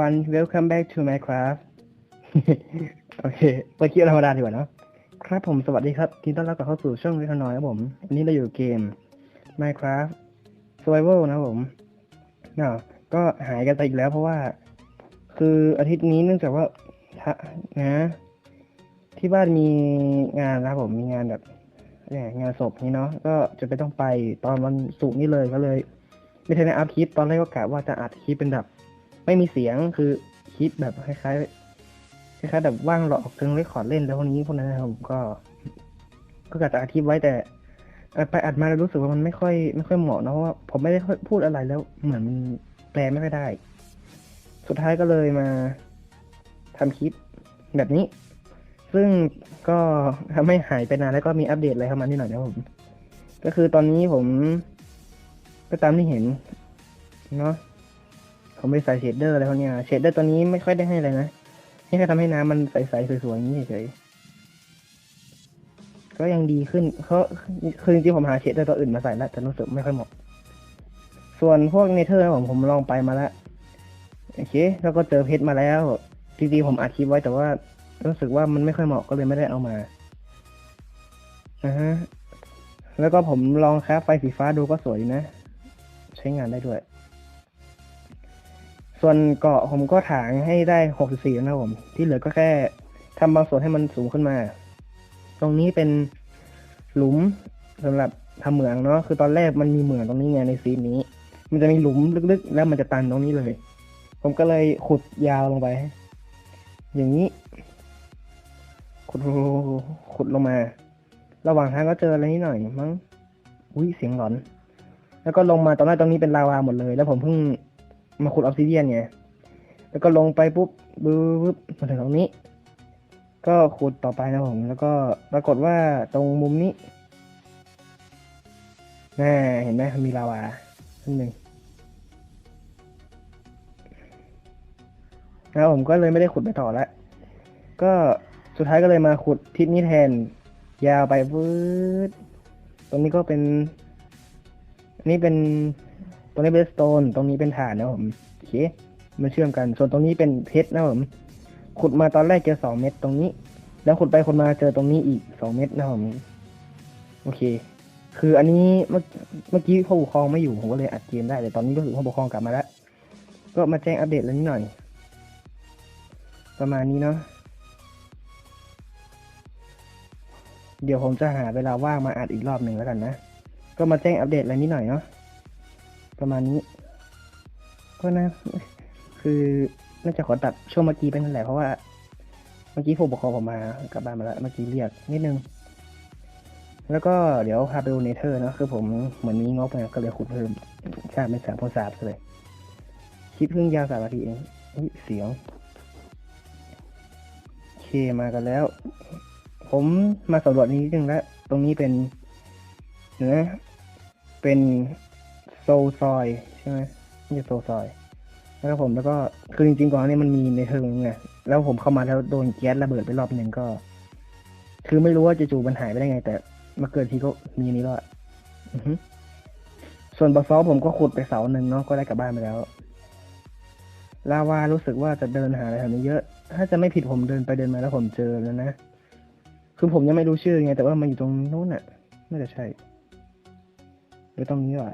everyone welcome back to Minecraft โอเคเปิดคลิปธรรมดาดีกว่าเนอะครับผมสวัสดีครับทีต้อนรับกลับเข้าสู่ช่องวิทยาน้อยครับผม วันนี้เราอยู่เกม Minecraft Survival นะครับผมเนาะก็หายกันไปอีกแล้วเพราะว่า คืออาทิตย์นี้เนื่องจากว่านะ ที่บ้านมีงานนะครับผมมีงานแบบงานศพนี้เนาะก็จะไปต้องไปตอนวันศุกร์นี้เลยก็เลย ไม่ทันได้อัพคลิปตอนแรกก็กะว่าจะอัดคลิปเป็นแบบ ไม่มีเสียงคือคลิปแบบคล้ายๆคล้ายๆแบบว่างหลอกเครื่องเรคคอดเล่นแล้วพวกนี้พวกนั้นนะครับผมก็ ก็กะจะอัดคลิปไว้แต่ไปอัดมาแล้วรู้สึกว่ามันไม่ค่อยไม่ค่อยเหมาะเนะเพราะว่าผมไม่ได้พูดอะไรแล้วเหมือนมันแปลไม่ค่อยได้ สุดท้ายก็เลยมาทำคลิปแบบนี้ ซึ่งก็ทำให้หายไปนานแล้วก็มีอัปเดตอะไรเข้ามานิดหน่อยนะผม ก็คือตอนนี้ผม ก็ตามที่เห็น เนาะ ผมไม่ใส่เชดเดอร์อะไรพวกเนี้ยเชดเดอร์ตัวนี้ไม่ค่อยได้ให้อะไรนะให้แค่ทำให้น้ำมันใสๆสวยๆอย่างนี้เฉยๆก็ยังดีขึ้นเพราคือจริงๆผมหาเชดเดอร์ตัวอื่นมาใส่แล้วแต่รู้สึกไม่ค่อยเหมาะส่วนพวกเนเธอร์ผมผมลองไปมาแล้วโอเค แล้วก็เจอเพชรมาแล้วจริงๆผมอัดคลิปไว้แต่ว่ารู้สึกว่ามันไม่ค่อยเหมาะก็เลยไม่ได้เอามาอ่าฮะแล้วก็ผมลองคราฟไฟสีฟ้าดูก็สวยนะ ใช้งานได้ด้วย ส่วนเกาะผมก็ถางให้ได้หกสิบสี่นะครับผม ที่เหลือก็แค่ทำบางส่วนให้มันสูงขึ้นมา ตรงนี้เป็นหลุมสำหรับทำเหมืองเนาะคือตอนแรกมันมีเหมืองตรงนี้ไงในซีนนี้ มันจะมีหลุมลึกๆ แล้วมันจะตันตรงนี้เลย ผมก็เลยขุดยาวลงไป อย่างนี้ ขุดขุดลงมา ระหว่างทางก็เจออะไรนิดหน่อยมั้งอุ้ยเสียงหลอน แล้วก็ลงมาตอนแรกตรงนี้เป็นลาวาหมดเลย แล้วผมเพิ่ง มาขุดออฟซิเดียนไงแล้วก็ลงไปปุ๊บปุ๊บมาถึงตรงนี้ ก็ขุดต่อไปนะผม แล้วก็ปรากฏว่าตรงมุมนี้น่าเห็นไหมมีลาวานิดหนึ่งแล้วผมก็เลยไม่ได้ขุดไปต่อแล้ว ก็สุดท้ายก็เลยมาขุดทิศนี้แทน ยาวไปวืดตรงนี้ก็เป็น อันนี้เป็น รงนี้เป็นสโตนตรงนี้เป็นฐานนะผมโอเคมันเชื่อมกัน ส่วนตรงนี้เป็นเพชรนะผมขุดมาตอนแรกเจอสองเม็ดตรงนี้ แล้วขุดไปขุดมาเจอตรงนี้อีกสองเม็ดนะผมโอเค คืออันนี้เมื่อกี้ผู้ปกครองไม่อยู่ผมก็เลยอัดเกมได้แต่ตอนนี้รู้สึกผู้ปกครองกลับมาแล้วก็มาแจ้งอัปเดตแล้วนิดหน่อย ประมาณนี้เนาะเดี๋ยวผมจะหาเวลาว่างมาอัดอีกรอบหนึ่งแล้วกันนะ ก็มาแจ้งอัปเดตอะไรนิดหน่อยเนาะ ประมาณนี้ ก็นะ คือน่าจะขอตัดช่วงเมื่อกี้ไปนั่นแหละเพราะว่า เมื่อกี้ผู้ปกครองผมมากลับบ้านมาแล้วเมื่อกี้เรียกนิดนึง แล้วก็เดี๋ยวพาไปดูเนเธอร์นะคือผมเหมือนมีงบไงก็เลยขุดเพิ่มชาเป็นสามพนสามเลยคลิปเพิ่งยาวสามนาทีเองเสียงโอเคมากันแล้ว ผมมาสำรวจนี้นิดนึงแล้ว ตรงนี้เป็นเนื้อเป็น โซลซอยใช่ไหมไม่ใช่โซลซอยแล้วผมแล้วก็คือจริงๆก่อนนี้มันมีในเทิงไงแล้วผมเข้ามาแล้วโดนแก๊สระเบิดไปรอบหนึ่งก็ คือไม่รู้ว่าจู่ๆมันหายไปได้ไง แต่มาเกิดทีก็มีนี้แล้วอะส่วนบอสซอลผมก็ขุดไปเสาหนึ่งเนาะก็ได้กลับบ้านไปแล้ว ลาวารู้สึกว่าจะเดินหาอะไรแถวนี้เยอะ ถ้าจะไม่ผิดผมเดินไปเดินมาแล้วผมเจอแล้วนะคือผมยังไม่รู้ชื่อไงแต่ว่ามันอยู่ตรงนู้นน่ะน่าจะใช่หรือตรงนี้ว่ะ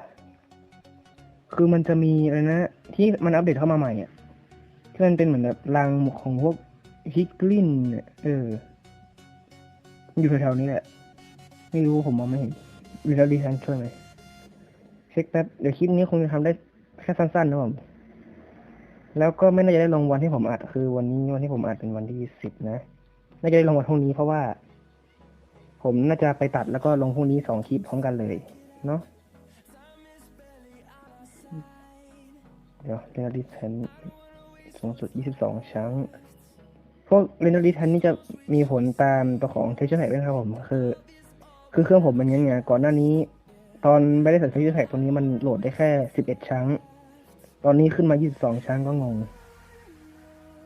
คือมันจะมีอะไรนะ ที่มันอัปเดตเข้ามาใหม่อะที่มันเป็นเหมือนแบบรังของพวกฮิกลินเนี่ยเออ อยู่แถวๆนี้แหละ ไม่รู้ผมมองไม่เห็นวิลาดีทันช่วยไหมเช็คแป๊บเดี๋ยวคลิปนี้คงจะทำได้แค่สั้นๆนะผม แล้วก็ไม่น่าจะได้ลงวันที่ผมอัดคือวันนี้วันที่ผมอัดเป็นวันที่สิบนะน่าจะได้ลงวันพรุ่งนี้เพราะว่า ผมน่าจะไปตัดแล้วก็ลงพรุ่งนี้สองคลิปพร้อมกันเลย เนาะ เดี๋ยวเรนดิทันสูงสุด 22 ชั้งพวกเรนดิทันนี่จะมีผลตามตัวของเทคเจอร์แพ็กด้วยครับผมคือ คือเครื่องผมมันยังไงก่อนหน้านี้ ตอนไม่ได้ใส่เทคเจอร์แพ็กตรงนี้มันโหลดได้แค่ 11 ชั้งตอนนี้ขึ้นมา 22 ชั้งก็งง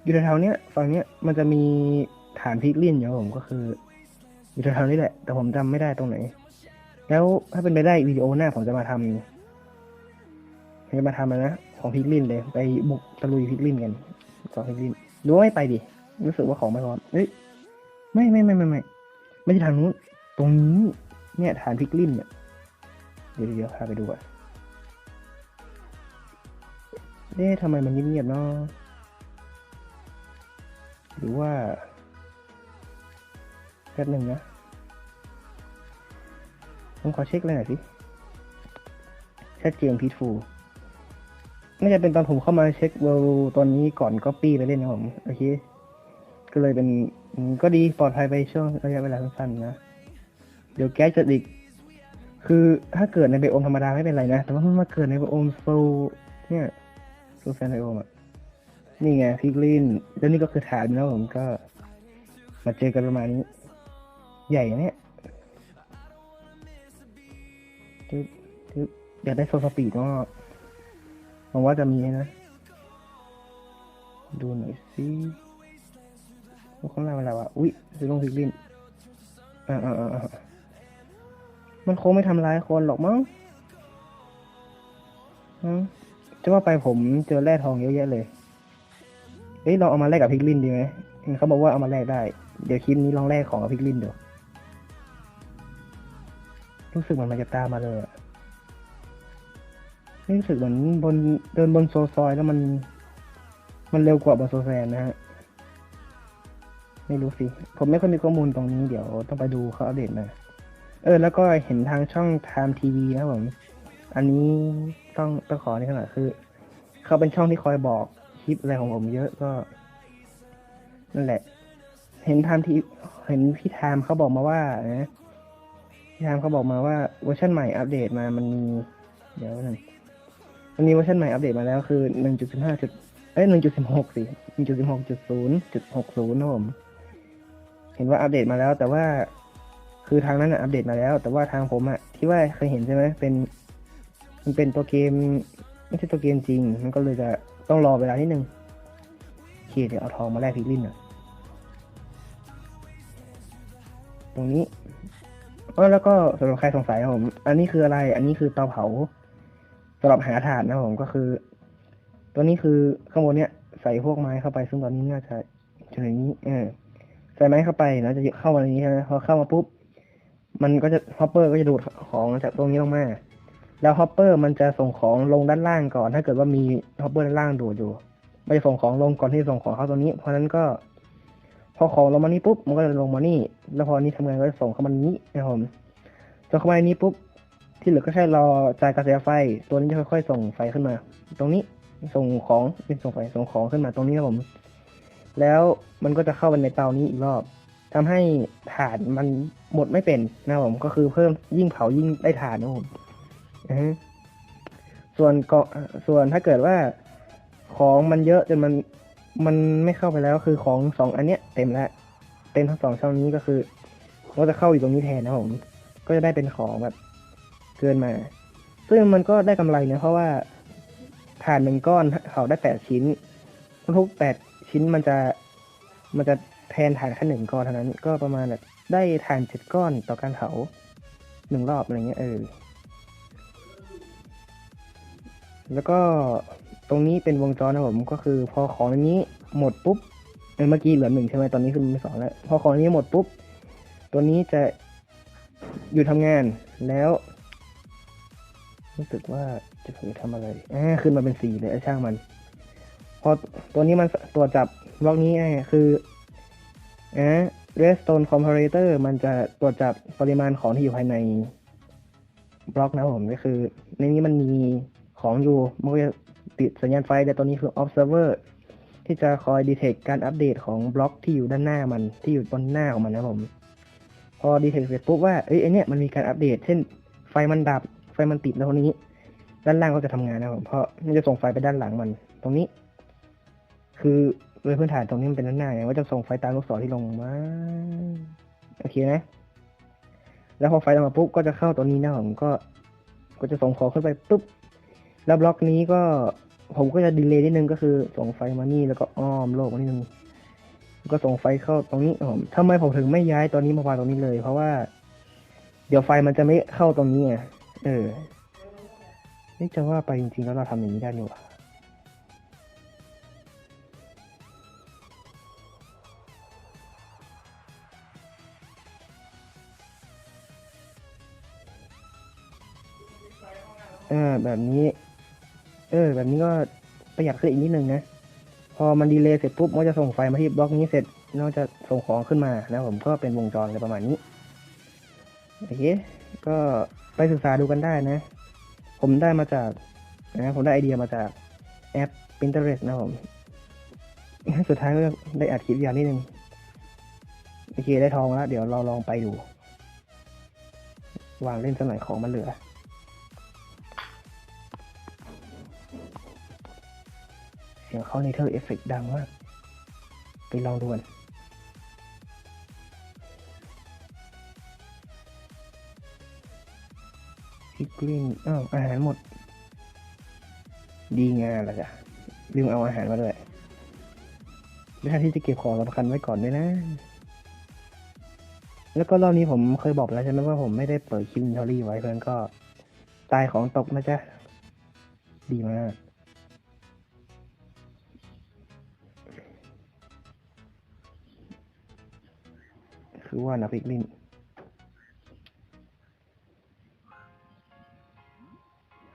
อยู่แถวๆเนี้ยฝั่งเนี้ยมันจะมีฐานพิกลินอยู่ผมก็คือ อยู่แถวๆนี้แหละ แต่ผมจำไม่ได้ตรงไหน แล้วถ้าเป็นไปได้วิดีโอหน้าผมจะมาทำจะมาทำนะ ของพิกลินเลย ไปบุกตะลุยพิกลินกันสองพิกลินหรือว่าไม่ไปดิรู้สึกว่าของไม่พร้อมเอ้ยไม่ไม่ไม่ไม่ไม่ไม่ใช่ทางนู้นตรงนี้เนี่ยฐานพิกลินเนี่ยเดี๋ยวเดี๋ยวพาไปดูอะเอ๊ะทำไมมันเงียบๆเนาะหรือว่าแป๊บหนึ่งนะผมขอเช็คเลยหน่อยสิชัดเจนพีทฟู น่าจะเป็นตอนผมเข้ามาเช็คเวลตอนนี้ก่อนก็ปี้ไปเล่นนะผมโอเคก็เลยเป็นก็ดีปลอดภัยไปช่วงระยะเวลาสั้นๆนะ เดี๋ยวแก๊สจะอีก คือถ้าเกิดในไบโอมธรรมดาไม่เป็นไรนะ แต่ว่ามันมาเกิดในไบโอมโซเนี่ยโซแฟนไบโอมอะนี่ไงพิกลินแล้วนี่ก็คือฐานนะผมก็ มาเจอกันประมาณนี้ ใหญ่เนี่ยทึบทึบอยากได้โซสปีดก็ห วังว่าจะมีนะ ดูหน่อยสิพวกข้างล่างอะไรวะ อุ๊ยจะลงพิกลินอ่าอ่าอ่ามันคงไม่ทำร้ายคนหรอกมั้งอืมจะว่าไปผมเจอแร่ทองเยอะแยะเลยเอ้ยลองเอามาแลกกับพิกลินดีไหมเขาบอกว่าเอามาแลกได้ เดี๋ยวคลิปนี้ลองแลกของกับพิกลินดู รู้สึกเหมันมันจะตามมาเลยอะ รู้สึกเหมือนบนเดินบนโซซอยแล้วมัน มันเร็วกว่าบนโซแซนนะฮะ ไม่รู้สิ ผมไม่ค่อยมีข้อมูลตรงนี้เดี๋ยวต้องไปดูเขาอัปเดตมา เออ แล้วก็เห็นทางช่อง Time TV นะผม อันนี้ต้องต้องขอในขนาดคือ เขาเป็นช่องที่คอยบอกคลิปอะไรของผมเยอะก็นั่นแหละ เห็นทามทีเห็นพี่ไทามเขาบอกมาว่านะพี่ไทามเขาบอกมาว่าเวอร์ชันใหม่อัปเดตมามันมี เดี๋ยวนั่ มันมีเวอร์ชันใหม่อัปเดตมาแล้วคือหนึ่งจุดสิบห้าจุดเอ้ยหนึ่งจุดสิบหกสิหนึ่งจุดสิบหกจุดศูนย์จุดหกศูนย์นะผมเห็นว่าอัปเดตมาแล้ว แต่ว่าคือทางนั้นอะอัปเดตมาแล้ว แต่ว่าทางผมอะที่ว่าเคยเห็นใช่ไหมเป็น มันเป็นตัวเกม ไม่ใช่ตัวเกมจริง มันก็เลยจะต้องรอเวลานิดนึงเคเดี๋ยวเอาทองมาแลกพิกลินอะตรงนี้เออแล้วก็สำหรับใครสงสัยผม อันนี้คืออะไร อันนี้คือเตาเผา สำหรับหาถ่านนะผมก็คือ ตัวนี้คือข้างบนเนี้ยใส่พวกไม้เข้าไปซึ่งตอนนี้น่าจะอยู่ในนี้ เออ ใส่ไม้เข้าไปแล้วจะเข้ามาในนี้ใช่ไหมพอเข้ามาปุ๊บมันก็จะฮอปเปอร์ก็จะดูดของจากตรงนี้ลงมา แล้วฮอปเปอร์มันจะส่งของลงด้านล่างก่อน ถ้าเกิดว่ามีฮอปเปอร์ด้านล่างดูดอยู่มันจะส่งของลงก่อนที่ส่งของเข้าตัวนี้ เพราะนั้นก็ พอของลงมานี่ปุ๊บมันก็จะลงมานี่ แล้วพอนี้ทำงานก็จะส่งเข้ามานี้นะครับผมส่งเข้ามานี้ปุ๊บ ที่เหลือก็แค่รอจ่ายกระแสไฟ ตัวนี้จะค่อยๆ ส่งไฟขึ้นมา ตรงนี้ส่งของเป็นส่งไฟส่งของขึ้นมาตรงนี้ครับผม แล้วมันก็จะเข้าไปในเตานี้อีกรอบทำให้ถ่านมันหมดไม่เป็นนะครับผมก็คือเพิ่มยิ่งเผายิ่งได้ถ่านนะผมส่วนเกาะส่วนถ้าเกิดว่าของมันเยอะจนมันมันไม่เข้าไปแล้วคือของสองอันเนี้ยเต็มแล้วเต็มทั้งสองช่องนี้ก็คือก็จะเข้าอยู่ตรงนี้แทนนะผมก็จะได้เป็นของแบบ เกินมา ซึ่งมันก็ได้กำไรเนะเพราะว่าฐานหนึ่งก้อนเขาได้แปดชิ้น ทุกแปดชิ้นมันจะมันจะแทนฐานแค่หนึ่งก้อนเท่านั้น ก็ประมาณแบบได้ฐานเจ็ดก้อนต่อการเผาหนึ่งรอบอะไรเงี้ยเออ แล้วก็ตรงนี้เป็นวงจรนะผมก็คือพอของนี้หมดปุ๊บเออเมื่อกี้เหลือหนึ่งใช่ไหมตอนนี้คือมีสองแล้ว พอของนนี้หมดปุ๊บ ตัวนี้จะหยุดทำงานแล้ว รู้สึกว่าจะเผลอทำอะไรอ่าขึ้นมาเป็นสีเลยไอ้ช่างมัน พอตัวนี้มันตรวจับบล็อกนี้ไอ้คืออ่า redstone comparator มันจะตรวจจับปริมาณของที่อยู่ภายในบล็อกนะผมก็คือ ในนี้มันมีของอยู่มันก็จะติดสัญญาณไฟแต่ตัวนี้คือ observer ที่จะคอย detect การอัปเดตของบล็อกที่อยู่ด้านหน้ามันที่อยู่บนหน้าของมันนะผม พอ detect เสร็จปุ๊บว่าเอ้ยไอเนี้ยมันมีการอัปเดต เช่นไฟมันดับ ฟมันติดแล้วคนนี้ ด้านล่างก็จะทำงานนะผมเพราะมันจะส่งไฟไปด้านหลังมัน ตรงนี้ คือโดยพื้นฐานตรงนี้มันเป็นด้านหน้าไงว่าจะส่งไฟตามลูกศรที่ลงมาโอเคนะ แล้วพอไฟลงมาปุ๊บก็จะเข้าตัวนี้นะผมก็ ก็จะส่งของขึ้นไปปุ๊บแล้วบล็อกนี้ก็ผมก็จะดีเลย์นิดนึงก็คือส่งไฟมานี่แล้วก็อ้อมโลกมานิดนึงก็ส่งไฟเข้าตรงนี้ผมทำไมผมถึงไม่ย้ายตัวนี้มาวางตรงนี้เลย เพราะว่า เดี๋ยวไฟมันจะไม่เข้าตรงนี้ไง เออนี่จะว่าไปจริงๆแล้วเราทำอย่างนี้ได้นี่หว่าเออแบบนี้ เออ แบบนี้ก็ประหยัดขึ้นอีกนิดนึงนะ พอมันดีเลย์เสร็จปุ๊บมันจะส่งไฟมาที่บล็อกนี้เสร็จนอาจะส่งของขึ้นมานะผมก็เป็นวงจรอะไรประมาณนี้โอเคก็ ไปศึกษาดูกันได้นะ ผมได้มาจากนะผมได้ไอเดียมาจากแอป Pinterest นะผมสุดท้ายก็ได้อัดคลิปยางนิดนึงโอเคได้ทองแล้ว เดี๋ยวเราลองไปดู วางเล่นสักหน่อยของมันเหลือ เสียงเขาในเธอร์เอฟเฟกดังมาก ไปลองดูกัน พิกลินอ้าวอาหารหมด ดีงานละจ้ะลืมเอาอาหารมาด้วยเรื่องที่จะเก็บของสำคัญไว้ก่อนด้วยนะ แล้วก็รอบนี้ผมเคยบอกแล้วใช่ไหมว่าผมไม่ได้เปิดคิวอินทอรี่ไว้เพื่อนก็ ตายของตกนะจ๊ะ ดีมากคือว่านะพิกลิน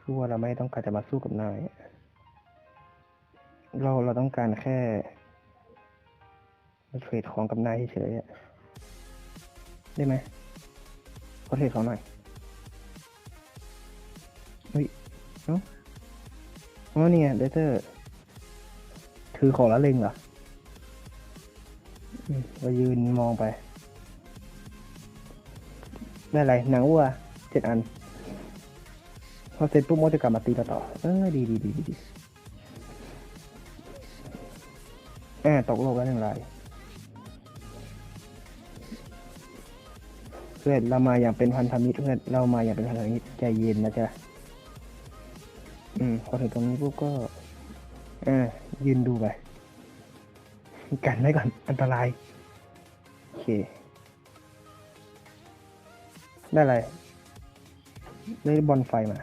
คือว่าเราไม่ต้องการจะมาสู้กับนาย เราเราต้องการแค่มาเทรดของกับนายเฉยๆได้ไหมขอเทรดของหน่อย เฮ้ยเอ้าอ๋อเนี่ยเดเตอร์ถือของล้วเล็งเหรออืมเรายืนมองไป ได้ไรหนังวัวเจ็ดอัน พอเสร็จปุ๊บมดจะกลับมาตีเราต่อ เออดีดีดีดีดแอบตกโลกแล้วหนึ่งรายเพื่อนเรามาอย่างเป็นพันธมิตรเพื่อนเรามาอย่างเป็นพันธมิตรใจเย็นนะจ๊ะอืมพอถึงตรงนี้ปุ๊บก็อ่ายืนดูไปกันไว้ก่อนอันตรายโอเคได้อะไรได้บอลไฟมา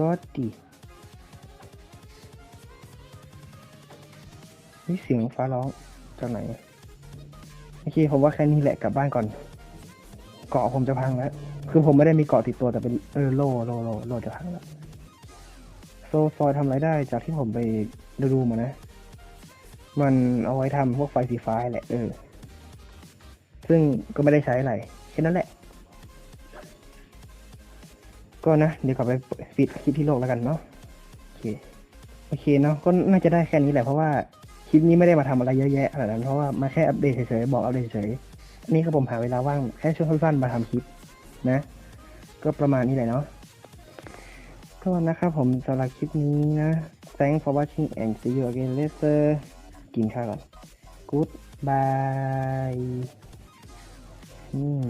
ก็ดีนี่เสียงฟ้าร้องจากไหนโอเคผมว่าแค่นี้แหละกลับบ้านก่อน เกาะผมจะพังแล้ว คือผมไม่ได้มีเกาะติดตัวแต่เป็นเออโลโลโลโลจะพังแล้ว โซฟอยทำไรได้จากที่ผมไปดูมานะ มันเอาไว้ทำพวกไฟสีฟ้าแหละ เออ ซึ่งก็ไม่ได้ใช้อะไรแค่นั้นแหละ ก็นะ เดี๋ยวกลับไปปิดคลิปที่โลกแล้วกันเนาะโอเคโอเคเนาะก็น่าจะได้แค่นี้แหละเพราะว่าคลิปนี้ไม่ได้มาทำอะไรเยอะแยะขนาดนั้นเพราะว่ามาแค่อัปเดตเฉยๆบอกอัปเดตเฉยๆอันนี่คือผมหาเวลาว่างแค่ช่วงสั้นๆมาทำคลิปนะ ก็ประมาณนี้แหละเนาะก็นะครับผมสำหรับคลิปนี้นะ Thanks for watching and see you again later กินข้าวก่อน Goodbye อืม